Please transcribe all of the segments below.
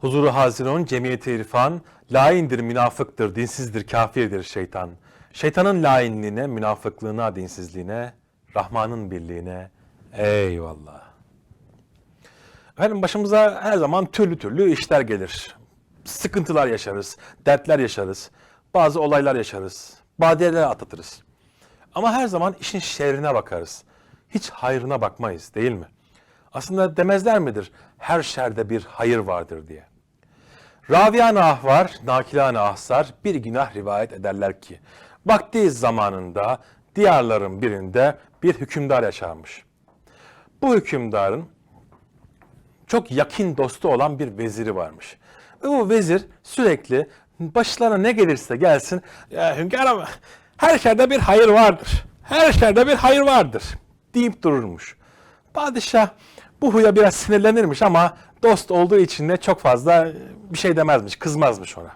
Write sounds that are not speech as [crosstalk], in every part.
Huzuru hazirun, cemiyeti irfan, laindir, münafıktır, dinsizdir, kafirdir şeytan. Şeytanın lainliğine, münafıklığına, dinsizliğine, Rahman'ın birliğine, eyvallah. Efendim başımıza her zaman türlü türlü işler gelir. Sıkıntılar yaşarız, dertler yaşarız, bazı olaylar yaşarız, badireler atlatırız. Ama her zaman işin şerrine bakarız. Hiç hayrına bakmayız değil mi? Aslında demezler midir her şerde bir hayır vardır diye. Raviyan-ı ahvar, nakilan-ı ahsar bir günah rivayet ederler ki, vakti zamanında diyarların birinde bir hükümdar yaşarmış. Bu hükümdarın çok yakın dostu olan bir veziri varmış. Ve bu vezir sürekli başlarına ne gelirse gelsin, ya hünkârım her şerde bir hayır vardır. Her şerde bir hayır vardır deyip dururmuş. Padişah bu huya biraz sinirlenirmiş ama dost olduğu için de çok fazla bir şey demezmiş, kızmazmış ona.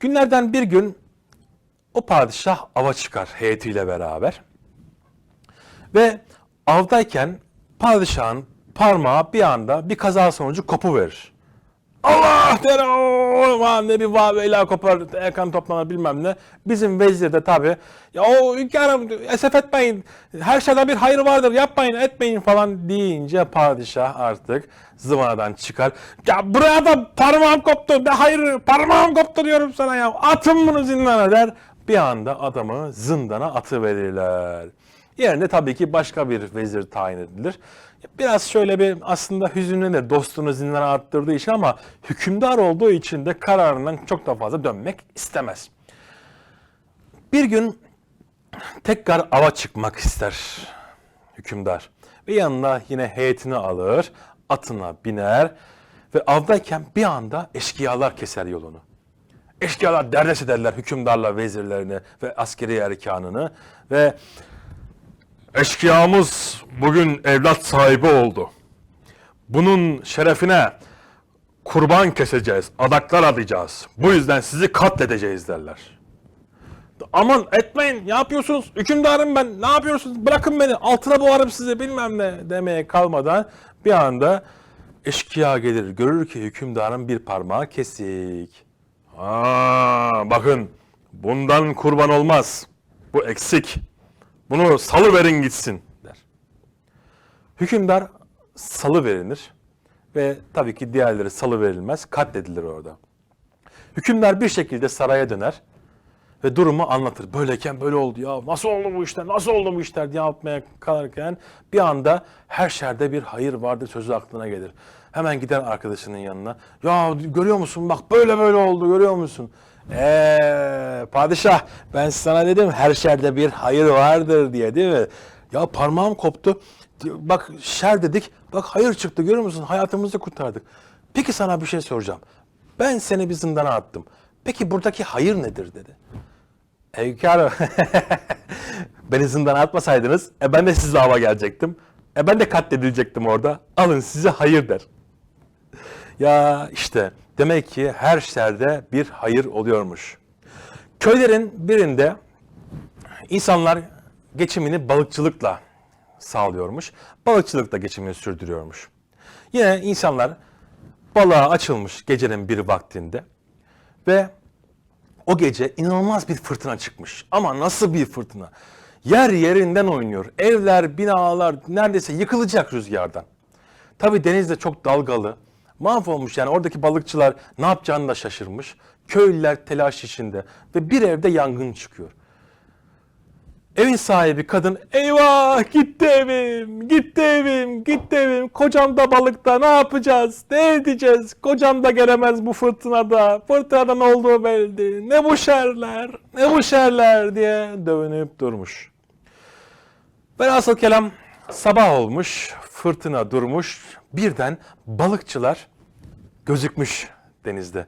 Günlerden bir gün o padişah ava çıkar heyetiyle beraber. Ve avdayken padişahın parmağı bir anda bir kaza sonucu kopu verir. Allah aman ne bir vaveyla kopar Erkan toplanır bilmem ne. Bizim vezir de tabi ya o hünkârım esef etmeyin her şeyden bir hayır vardır yapmayın etmeyin falan deyince padişah artık zıvanadan çıkar. Ya buraya da parmağım koptu ne hayır parmağım koptu diyorum sana ya atın bunu zindana der. Bir anda adamı zindana atıverirler. Yerine tabii ki başka bir vezir tayin edilir. Biraz şöyle bir aslında hüzünlenir dostunu zindana attırdığı için ama hükümdar olduğu için de kararından çok da fazla dönmek istemez. Bir gün tekrar ava çıkmak ister hükümdar. Ve yanına yine heyetini alır, atına biner ve avdayken bir anda eşkıyalar keser yolunu. Eşkıyalar derdest ederler hükümdarla vezirlerini ve askeri erkanını ve Eşkıyamız bugün evlat sahibi oldu. Bunun şerefine kurban keseceğiz, adaklar adayacağız. Bu yüzden sizi katledeceğiz derler. Aman etmeyin, ne yapıyorsunuz? Hükümdarım ben, ne yapıyorsunuz? Bırakın beni, altına boğarım sizi bilmem ne demeye kalmadan bir anda eşkıya gelir. Görür ki hükümdarın bir parmağı kesik. Aa, bakın bundan kurban olmaz. Bu eksik. Bunu salı verin gitsin der. Hükümdar salı verilir ve tabii ki diğerleri salı verilmez, katledilir orada. Hükümdar bir şekilde saraya döner ve durumu anlatır. Böyleyken böyle oldu ya nasıl oldu bu işler, nasıl oldu bu işler diye anlatmaya kalırken bir anda her şerde bir hayır vardır sözü aklına gelir. Hemen gider arkadaşının yanına. Ya görüyor musun bak böyle böyle oldu görüyor musun? Eee padişah ben sana dedim her şerde bir hayır vardır diye değil mi? Ya parmağım koptu. Bak şer dedik. Bak hayır çıktı görüyor musun? Hayatımızı kurtardık. Peki sana bir şey soracağım. Ben seni bir zindana attım. Peki buradaki hayır nedir dedi. Hünkârım, [laughs] beni zindana atmasaydınız e ben de sizle hava gelecektim. E ben de katledilecektim orada. Alın size hayır der. Ya işte demek ki her şerde bir hayır oluyormuş. Köylerin birinde insanlar geçimini balıkçılıkla sağlıyormuş. Balıkçılıkla geçimini sürdürüyormuş. Yine insanlar balığa açılmış gecenin bir vaktinde ve o gece inanılmaz bir fırtına çıkmış. Ama nasıl bir fırtına? Yer yerinden oynuyor. Evler, binalar neredeyse yıkılacak rüzgardan. Tabii deniz de çok dalgalı. Mahvolmuş yani oradaki balıkçılar ne yapacağını da şaşırmış. Köylüler telaş içinde ve bir evde yangın çıkıyor. Evin sahibi kadın eyvah gitti evim, gitti evim, gitti evim. Kocam da balıkta ne yapacağız, ne edeceğiz? Kocam da gelemez bu fırtınada. Fırtınada ne olduğu belli. Ne bu şerler, ne bu şerler diye dövünüp durmuş. Velhasıl kelam sabah olmuş, fırtına durmuş. Birden balıkçılar gözükmüş denizde.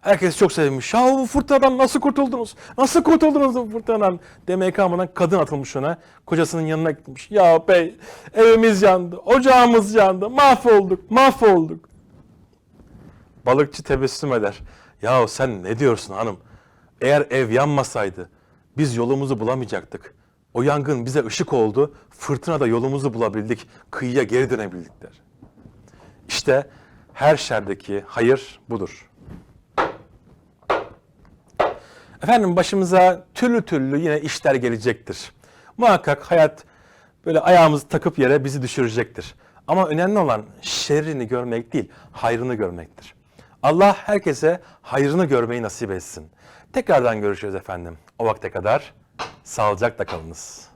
Herkes çok sevinmiş. Ya bu fırtınadan nasıl kurtuldunuz? Nasıl kurtuldunuz bu fırtınadan? Demeye kalmadan kadın atılmış ona. Kocasının yanına gitmiş. Ya bey evimiz yandı, ocağımız yandı, mahvolduk, mahvolduk. Balıkçı tebessüm eder. Ya sen ne diyorsun hanım? Eğer ev yanmasaydı biz yolumuzu bulamayacaktık. O yangın bize ışık oldu. Fırtınada yolumuzu bulabildik. Kıyıya geri dönebildik der. İşte Her şerdeki hayır budur. Efendim başımıza türlü türlü yine işler gelecektir. Muhakkak hayat böyle ayağımızı takıp yere bizi düşürecektir. Ama önemli olan şerrini görmek değil, hayrını görmektir. Allah herkese hayrını görmeyi nasip etsin. Tekrardan görüşürüz efendim. O vakte kadar sağlıcakla kalınız.